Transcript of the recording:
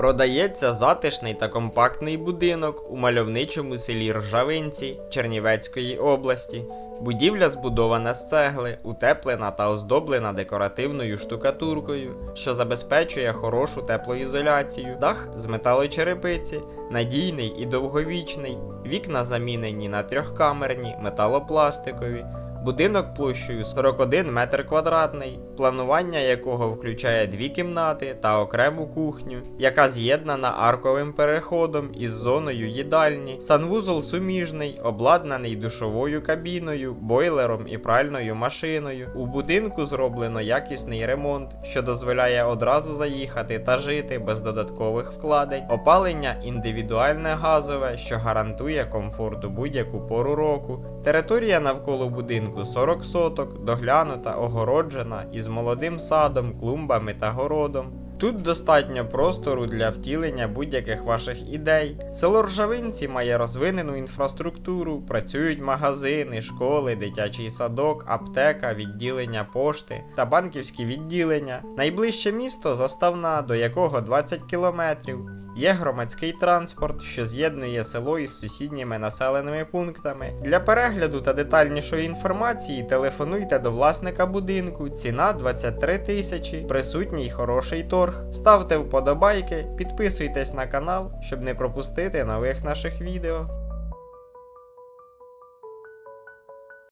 Продається затишний та компактний будинок у мальовничому селі Ржавинці Чернівецької області. Будівля збудована з цегли, утеплена та оздоблена декоративною штукатуркою, що забезпечує хорошу теплоізоляцію. Дах з металочерепиці, надійний і довговічний. Вікна замінені на трьохкамерні, металопластикові. Будинок площею 41 метр квадратний, планування якого включає дві кімнати та окрему кухню, яка з'єднана арковим переходом із зоною їдальні. Санвузол суміжний, обладнаний душовою кабіною, бойлером і пральною машиною. У будинку зроблено якісний ремонт, що дозволяє одразу заїхати та жити без додаткових вкладень. Опалення індивідуальне газове, що гарантує комфорт у будь-яку пору року. Територія навколо будинку 40 соток, доглянута, огороджена із молодим садом, клумбами та городом. Тут достатньо простору для втілення будь-яких ваших ідей. Село Ржавинці має розвинену інфраструктуру, працюють магазини, школи, дитячий садок, аптека, відділення пошти та банківські відділення. Найближче місто заставна, до якого 20 кілометрів. Є громадський транспорт, що з'єднує село із сусідніми населеними пунктами. Для перегляду та детальнішої інформації телефонуйте до власника будинку. Ціна 23 тисячі, присутній хороший торг. Ставте вподобайки, підписуйтесь на канал, щоб не пропустити нових наших відео.